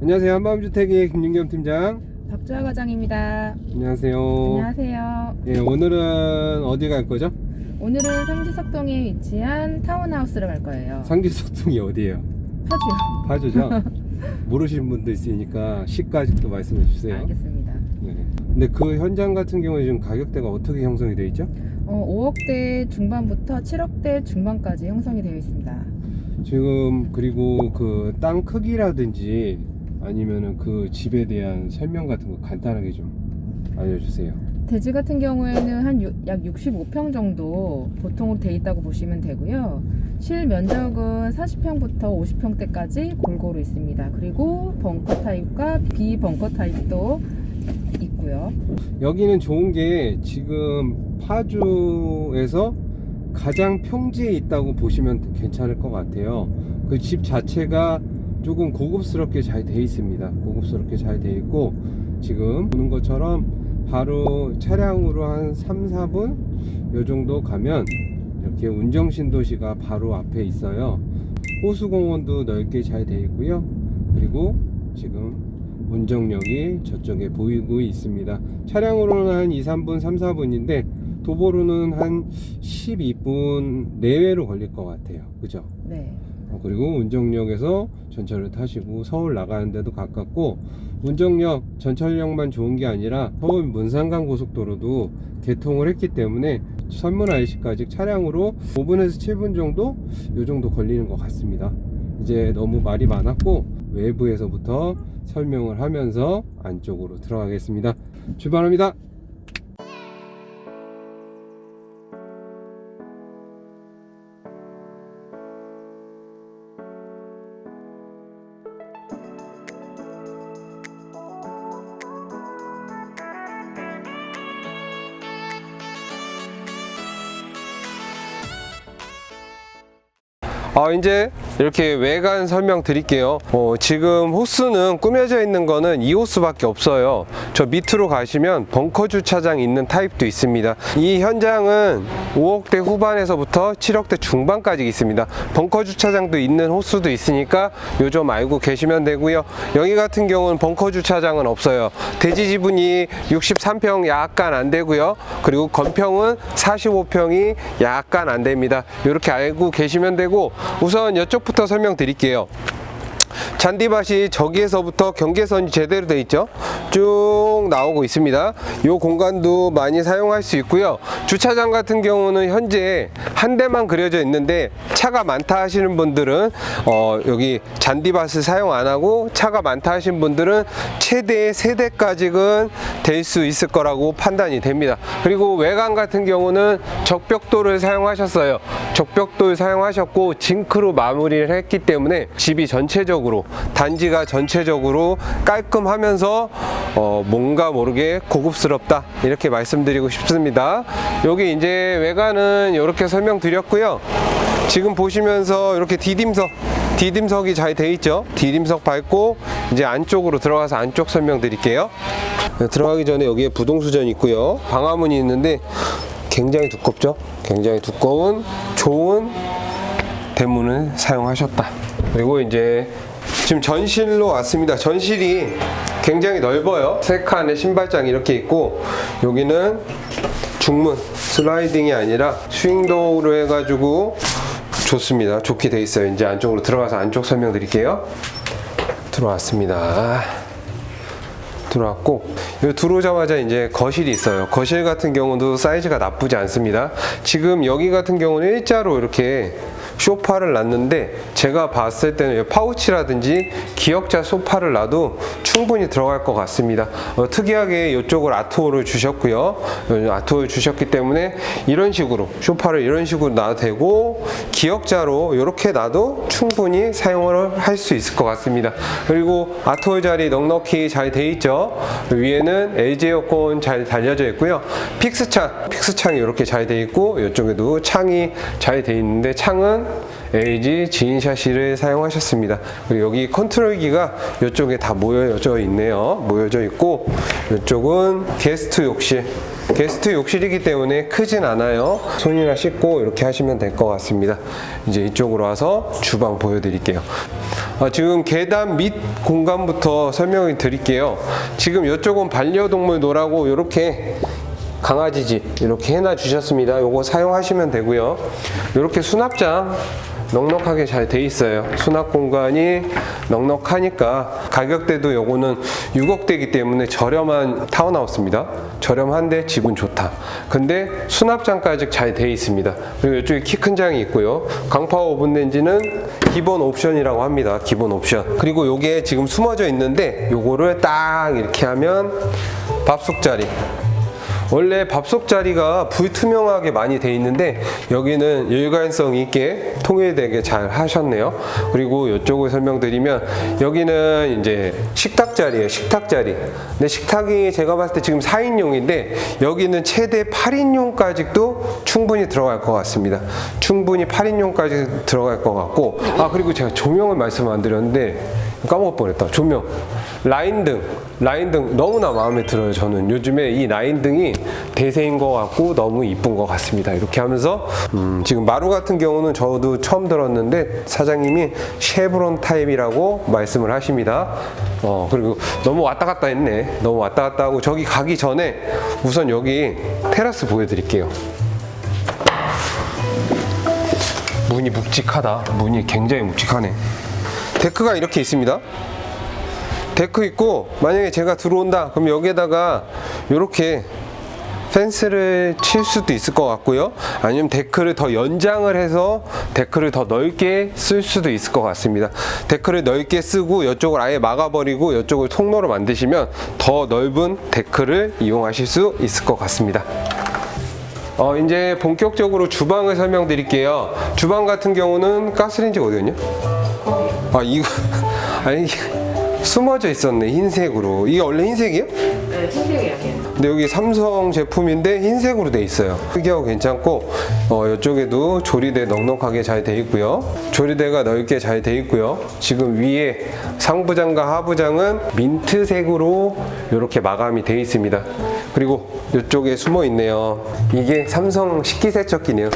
안녕하세요. 한밤주택의 김윤겸 팀장. 박주아 과장입니다. 안녕하세요. 안녕하세요. 예, 오늘은 어디 갈 거죠? 오늘은 상지석동에 위치한 타운하우스를 갈 거예요. 상지소통이 어디예요? 파주요. 파주죠? 모르시는 분도 있으니까 시까지 또 말씀해 주세요. 알겠습니다. 네. 근데 그 현장 같은 경우에 지금 가격대가 어떻게 형성이 되어 있죠? 어, 5억대 중반부터 7억대 중반까지 형성이 되어 있습니다. 지금 그리고 그 땅 크기라든지 아니면은 그 집에 대한 설명 같은 거 간단하게 좀 알려주세요. 대지 같은 경우에는 한 약 65평 정도 보통으로 돼 있다고 보시면 되고요. 실 면적은 40평부터 50평대까지 골고루 있습니다. 그리고 벙커 타입과 비벙커 타입도 있고요. 여기는 좋은 게 지금 파주에서 가장 평지에 있다고 보시면 괜찮을 것 같아요. 그 집 자체가 조금 고급스럽게 잘 돼 있습니다. 고급스럽게 잘 돼 있고 지금 보는 것처럼 바로 차량으로 한 3, 4분 요 정도 가면 이렇게 운정 신도시가 바로 앞에 있어요. 호수공원도 넓게 잘 돼 있고요. 그리고 지금 운정역이 저쪽에 보이고 있습니다. 차량으로는 한 2, 3분, 3, 4분인데 도보로는 한 12분 내외로 걸릴 것 같아요. 그죠? 네. 어, 그리고 운정역에서 전철을 타시고 서울 나가는 데도 가깝고 운정역 전철역만 좋은 게 아니라 서울 문산간 고속도로도 개통을 했기 때문에 선문 IC까지 차량으로 5분에서 7분 정도 요 정도 걸리는 것 같습니다. 이제 너무 말이 많았고 외부에서부터 설명을 하면서 안쪽으로 들어가겠습니다. 출발합니다. 어, 이제 이렇게 외관 설명 드릴게요. 어, 지금 호스는 꾸며져 있는 거는 이 호스밖에 없어요. 저 밑으로 가시면 벙커 주차장 있는 타입도 있습니다. 이 현장은 5억대 후반에서부터 7억대 중반까지 있습니다. 벙커 주차장도 있는 호스도 있으니까 요점 알고 계시면 되고요. 여기 같은 경우는 벙커 주차장은 없어요. 대지 지분이 63평 약간 안 되고요. 그리고 건평은 45평이 약간 안 됩니다. 이렇게 알고 계시면 되고 우선 이쪽 부터 설명드릴게요. 잔디밭이 저기에서부터 경계선이 제대로 돼 있죠? 쭉 나오고 있습니다. 이 공간도 많이 사용할 수 있고요. 주차장 같은 경우는 현재 한 대만 그려져 있는데 차가 많다 하시는 분들은 어, 여기 잔디밭을 사용 안 하고 차가 많다 하시는 분들은 최대 세 대까지는 될 수 있을 거라고 판단이 됩니다. 그리고 외관 같은 경우는 적벽돌을 사용하셨어요. 적벽돌 사용하셨고 징크로 마무리를 했기 때문에 집이 전체적으로 단지가 전체적으로 깔끔하면서 어, 뭔가 모르게 고급스럽다 이렇게 말씀드리고 싶습니다. 여기 이제 외관은 이렇게 설명드렸고요. 지금 보시면서 이렇게 디딤석 디딤석이 잘 돼 있죠. 디딤석 밟고 이제 안쪽으로 들어가서 안쪽 설명 드릴게요. 네, 들어가기 전에 여기에 부동수전 있고요. 방화문이 있는데 굉장히 두껍죠. 굉장히 두꺼운 좋은 대문을 사용하셨다. 그리고 이제 지금 전실로 왔습니다. 전실이 굉장히 넓어요. 세 칸의 신발장이 이렇게 있고 여기는 중문 슬라이딩이 아니라 스윙도어로 해가지고 좋습니다. 좋게 돼 있어요. 이제 안쪽으로 들어가서 안쪽 설명 드릴게요. 들어왔습니다. 들어왔고 여기 들어오자마자 이제 거실이 있어요. 거실 같은 경우도 사이즈가 나쁘지 않습니다. 지금 여기 같은 경우는 일자로 이렇게 소파를 놨는데 제가 봤을 때는 이 파우치라든지 기역자 소파를 놔도 충분히 들어갈 것 같습니다. 어, 특이하게 이쪽을 아트홀을 주셨고요. 어, 아트홀 주셨기 때문에 이런 식으로 소파를 이런 식으로 놔도 되고 기역자로 이렇게 놔도 충분히 사용을 할 수 있을 것 같습니다. 그리고 아트홀 자리 넉넉히 잘 돼 있죠. 위에는 LG 에어컨 잘 달려져 있고요. 픽스창, 픽스창이 이렇게 잘 돼 있고 이쪽에도 창이 잘 돼 있는데 창은 LG 지인 샤시를 사용하셨습니다. 그리고 여기 컨트롤기가 이쪽에 다 모여져 있네요. 모여져 있고 이쪽은 게스트 욕실. 게스트 욕실이기 때문에 크진 않아요. 손이나 씻고 이렇게 하시면 될 것 같습니다. 이제 이쪽으로 와서 주방 보여드릴게요. 아, 지금 계단 밑 공간부터 설명을 드릴게요. 지금 이쪽은 반려동물 노라고 이렇게 강아지 집 이렇게 해놔 주셨습니다. 요거 사용하시면 되고요. 이렇게 수납장 넉넉하게 잘 돼 있어요. 수납 공간이 넉넉하니까 가격대도 요거는 6억대이기 때문에 저렴한 타운하우스입니다. 저렴한데 집은 좋다. 근데 수납장까지 잘 돼 있습니다. 그리고 이쪽에 키 큰 장이 있고요. 강파워 오븐 렌지는 기본 옵션이라고 합니다. 기본 옵션. 그리고 요게 지금 숨어져 있는데 요거를 딱 이렇게 하면 밥솥 자리 원래 밥솥 자리가 불투명하게 많이 돼 있는데 여기는 일관성 있게 통일되게 잘 하셨네요. 그리고 이쪽을 설명드리면 여기는 이제 식탁 자리예요. 식탁 자리. 근데 식탁이 제가 봤을 때 지금 4인용인데 여기는 최대 8인용까지도 충분히 들어갈 것 같습니다. 충분히 8인용까지 들어갈 것 같고 아 그리고 제가 조명을 말씀 안 드렸는데 까먹을 뻔했다. 조명. 라인등, 라인등 너무나 마음에 들어요. 저는 요즘에 이 라인등이 대세인 것 같고 너무 이쁜 것 같습니다. 이렇게 하면서 음, 지금 마루 같은 경우는 저도 처음 들었는데 사장님이 쉐브론 타입이라고 말씀을 하십니다. 어 그리고 너무 왔다 갔다 했네. 너무 왔다 갔다 하고 저기 가기 전에 우선 여기 테라스 보여드릴게요. 문이 묵직하다. 문이 굉장히 묵직하네. 데크가 이렇게 있습니다. 데크 있고 만약에 제가 들어온다. 그럼 여기에다가 이렇게 펜스를 칠 수도 있을 것 같고요. 아니면 데크를 더 연장을 해서 데크를 더 넓게 쓸 수도 있을 것 같습니다. 데크를 넓게 쓰고 이쪽을 아예 막아버리고 이쪽을 통로로 만드시면 더 넓은 데크를 이용하실 수 있을 것 같습니다. 어, 이제 본격적으로 주방을 설명드릴게요. 주방 같은 경우는 가스레인지가 어디였냐? 아 이거 아니 숨어져 있었네 흰색으로. 이게 원래 흰색이에요? 네, 흰색이에요. 근데 여기 삼성 제품인데 흰색으로 돼 있어요. 크기하고 괜찮고 어, 이쪽에도 조리대 넉넉하게 잘 돼 있고요. 조리대가 넓게 잘 돼 있고요. 지금 위에 상부장과 하부장은 민트색으로 이렇게 마감이 돼 있습니다. 그리고 이쪽에 숨어 있네요. 이게 삼성 식기세척기네요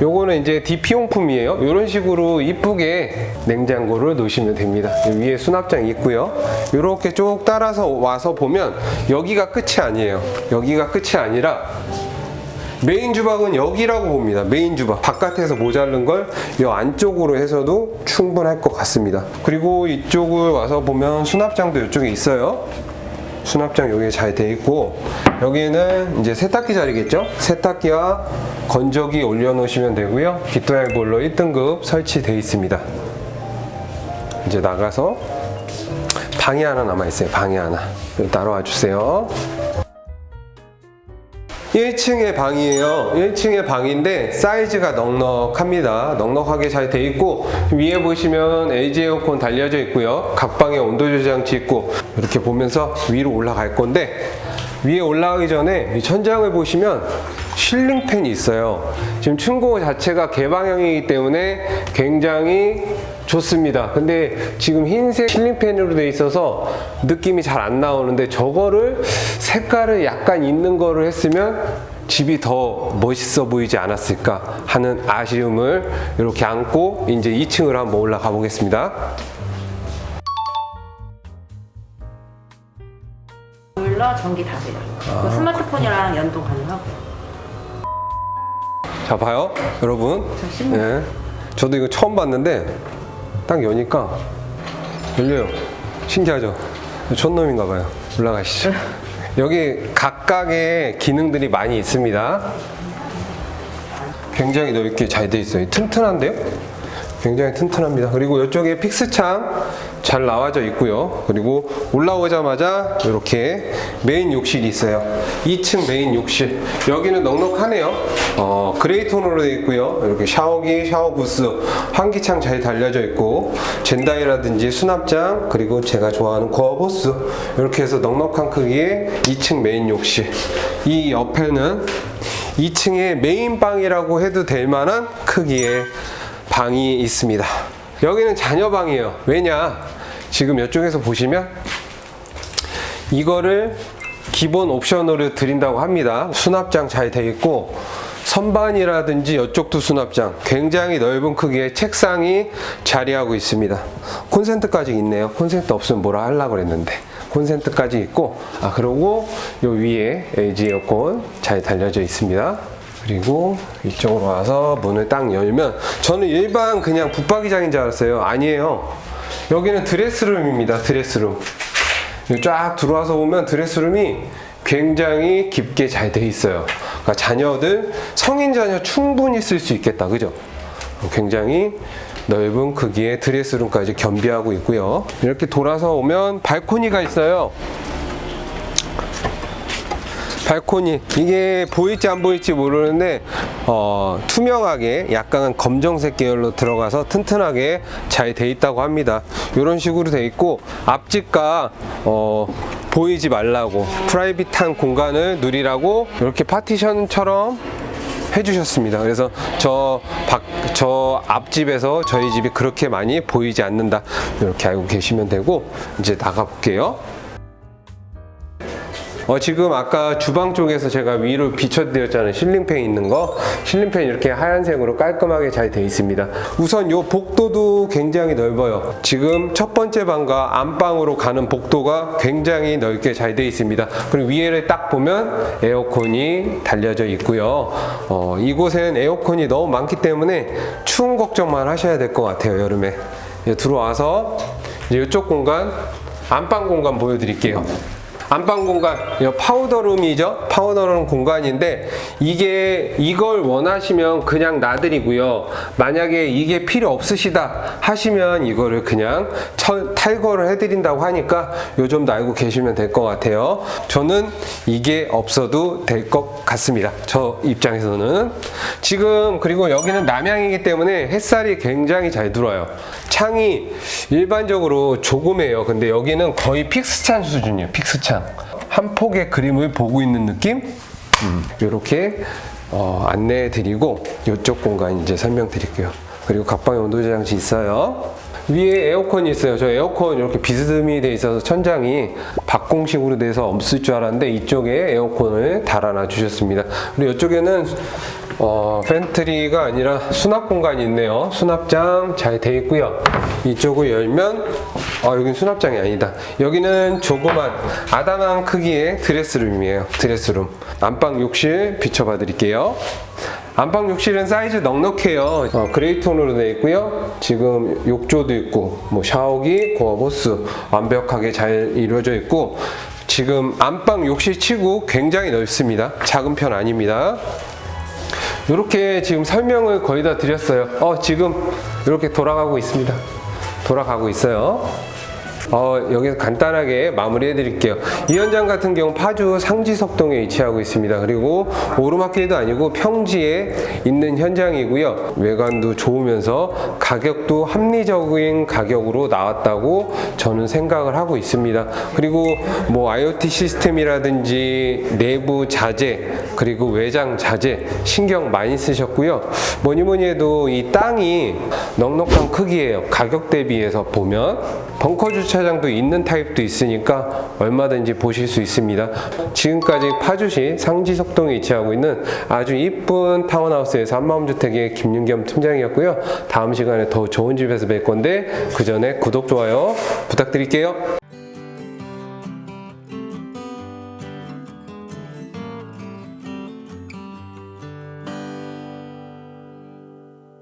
요거는 이제 DP용품이에요. 이런 식으로 이쁘게 냉장고를 놓으시면 됩니다. 위에 수납장이 있고요. 이렇게 쭉 따라서 와서 보면 여기가 끝이 아니에요. 여기가 끝이 아니라 메인 주방은 여기라고 봅니다. 메인 주방. 바깥에서 모자른 걸 이 안쪽으로 해서도 충분할 것 같습니다. 그리고 이쪽을 와서 보면 수납장도 이쪽에 있어요. 수납장 여기 잘돼 있고 여기는 이제 세탁기 자리겠죠? 세탁기와 건조기 올려놓으시면 되고요. 빅도얄 볼러 1등급 설치되어 있습니다. 이제 나가서 방이 하나 남아 있어요. 방이 하나. 여기 따라와 주세요. 1층의 방이에요. 1층의 방인데 사이즈가 넉넉합니다. 넉넉하게 잘 돼 있고 위에 보시면 LG 에어컨 달려져 있고요. 각 방에 온도 조절장치 있고 이렇게 보면서 위로 올라갈 건데 위에 올라가기 전에 이 천장을 보시면 실링팬이 있어요. 지금 층고 자체가 개방형이기 때문에 굉장히 좋습니다. 근데 지금 흰색 실링팬으로 돼 있어서 느낌이 잘 안 나오는데 저거를 색깔을 약간 있는 거를 했으면 집이 더 멋있어 보이지 않았을까 하는 아쉬움을 이렇게 안고 이제 2층으로 한번 올라가 보겠습니다. 보일러 전기 다 돼요. 그 스마트폰이랑 연동 가능하고. 자 봐요 여러분 네. 저도 이거 처음 봤는데 딱 여니까 열려요. 신기하죠? 촌놈인가 봐요. 올라가시죠. 여기 각각의 기능들이 많이 있습니다. 굉장히 넓게 잘 돼 있어요. 튼튼한데요 굉장히 튼튼합니다. 그리고 이쪽에 픽스창 잘 나와져 있고요. 그리고 올라오자마자 이렇게 메인 욕실이 있어요. 2층 메인 욕실. 여기는 넉넉하네요. 어, 그레이 톤으로 되어 있고요. 이렇게 샤워기, 샤워 부스, 환기창 잘 달려져 있고 젠다이라든지 수납장 그리고 제가 좋아하는 거어 호스 이렇게 해서 넉넉한 크기의 2층 메인 욕실. 이 옆에는 2층의 메인 방이라고 해도 될 만한 크기의 방이 있습니다. 여기는 자녀 방이에요. 왜냐? 지금 이쪽에서 보시면 이거를 기본 옵션으로 드린다고 합니다. 수납장 잘 되어 있고 선반이라든지 이쪽도 수납장 굉장히 넓은 크기의 책상이 자리하고 있습니다. 콘센트까지 있네요. 콘센트 없으면 뭐라 하려고 그랬는데 콘센트까지 있고 아 그리고 요 위에 LG 에어컨 잘 달려져 있습니다. 그리고 이쪽으로 와서 문을 딱 열면 저는 일반 그냥 붙박이장인 줄 알았어요. 아니에요. 여기는 드레스룸입니다. 드레스룸. 쫙 들어와서 보면 드레스룸이 굉장히 깊게 잘 돼 있어요. 그러니까 자녀들, 성인 자녀 충분히 쓸 수 있겠다. 그죠? 굉장히 넓은 크기의 드레스룸까지 겸비하고 있고요. 이렇게 돌아서 오면 발코니가 있어요. 발코니 이게 보일지 안 보일지 모르는데 어, 투명하게 약간 검정색 계열로 들어가서 튼튼하게 잘 돼 있다고 합니다. 이런 식으로 돼 있고 앞집과 어, 보이지 말라고 프라이빗한 공간을 누리라고 이렇게 파티션처럼 해주셨습니다. 그래서 저 밖, 저 앞집에서 저희 집이 그렇게 많이 보이지 않는다. 이렇게 알고 계시면 되고 이제 나가 볼게요. 어, 지금 아까 주방 쪽에서 제가 위로 비춰드렸잖아요. 실링팬 있는 거. 실링팬 이렇게 하얀색으로 깔끔하게 잘 돼 있습니다. 우선 요 복도도 굉장히 넓어요. 지금 첫 번째 방과 안방으로 가는 복도가 굉장히 넓게 잘 돼 있습니다. 그리고 위에를 딱 보면 에어컨이 달려져 있고요. 어, 이곳엔 에어컨이 너무 많기 때문에 추운 걱정만 하셔야 될 것 같아요. 여름에. 들어와서 이제 이쪽 공간, 안방 공간 보여드릴게요. 안방 공간, 이 파우더룸이죠? 파우더룸 공간인데, 이게, 이걸 원하시면 그냥 놔드리고요. 만약에 이게 필요 없으시다 하시면 이거를 그냥 철- 탈거를 해드린다고 하니까 요 점도 알고 계시면 될 것 같아요. 저는 이게 없어도 될 것 같습니다. 저 입장에서는. 지금, 그리고 여기는 남향이기 때문에 햇살이 굉장히 잘 들어와요. 창이 일반적으로 조금해요. 근데 여기는 거의 픽스찬 수준이에요. 픽스찬. 한 폭의 그림을 보고 있는 느낌? 이렇게 안내해 드리고 이쪽 공간 이제 설명 드릴게요. 그리고 각방에 온도 저장치 있어요. 위에 에어컨이 있어요. 저 에어컨 이렇게 비스듬히 돼 있어서 천장이 박공식으로 돼서 없을 줄 알았는데 이쪽에 에어컨을 달아놔 주셨습니다. 그리고 이쪽에는 어, 팬트리가 아니라 수납 공간이 있네요. 수납장 잘 돼 있고요. 이쪽을 열면 아 여긴 수납장이 아니다. 여기는 조그만 아담한 크기의 드레스룸이에요. 드레스룸. 안방 욕실 비춰봐 드릴게요. 안방 욕실은 사이즈 넉넉해요. 어, 그레이 톤으로 되어 있고요. 지금 욕조도 있고, 뭐 샤워기, 고압 호스 완벽하게 잘 이루어져 있고, 지금 안방 욕실 치고 굉장히 넓습니다. 작은 편 아닙니다. 이렇게 지금 설명을 거의 다 드렸어요. 어, 지금 이렇게 돌아가고 있습니다. 돌아가고 있어요. 어, 여기서 간단하게 마무리해 드릴게요. 이 현장 같은 경우 파주 상지석동에 위치하고 있습니다. 그리고 오르막길도 아니고 평지에 있는 현장이고요. 외관도 좋으면서 가격도 합리적인 가격으로 나왔다고 저는 생각을 하고 있습니다. 그리고 뭐 IoT 시스템이라든지 내부 자재 그리고 외장 자재 신경 많이 쓰셨고요. 뭐니 뭐니 해도 이 땅이 넉넉한 크기예요. 가격 대비해서 보면 벙커 주 차장도 있는 타입도 있으니까 얼마든지 보실 수 있습니다. 지금까지 파주시 상지석동에 위치하고 있는 아주 이쁜 타운하우스에서 한마음주택의 김윤겸 팀장이었고요. 다음 시간에 더 좋은 집에서 뵐 건데 그 전에 구독 좋아요 부탁드릴게요.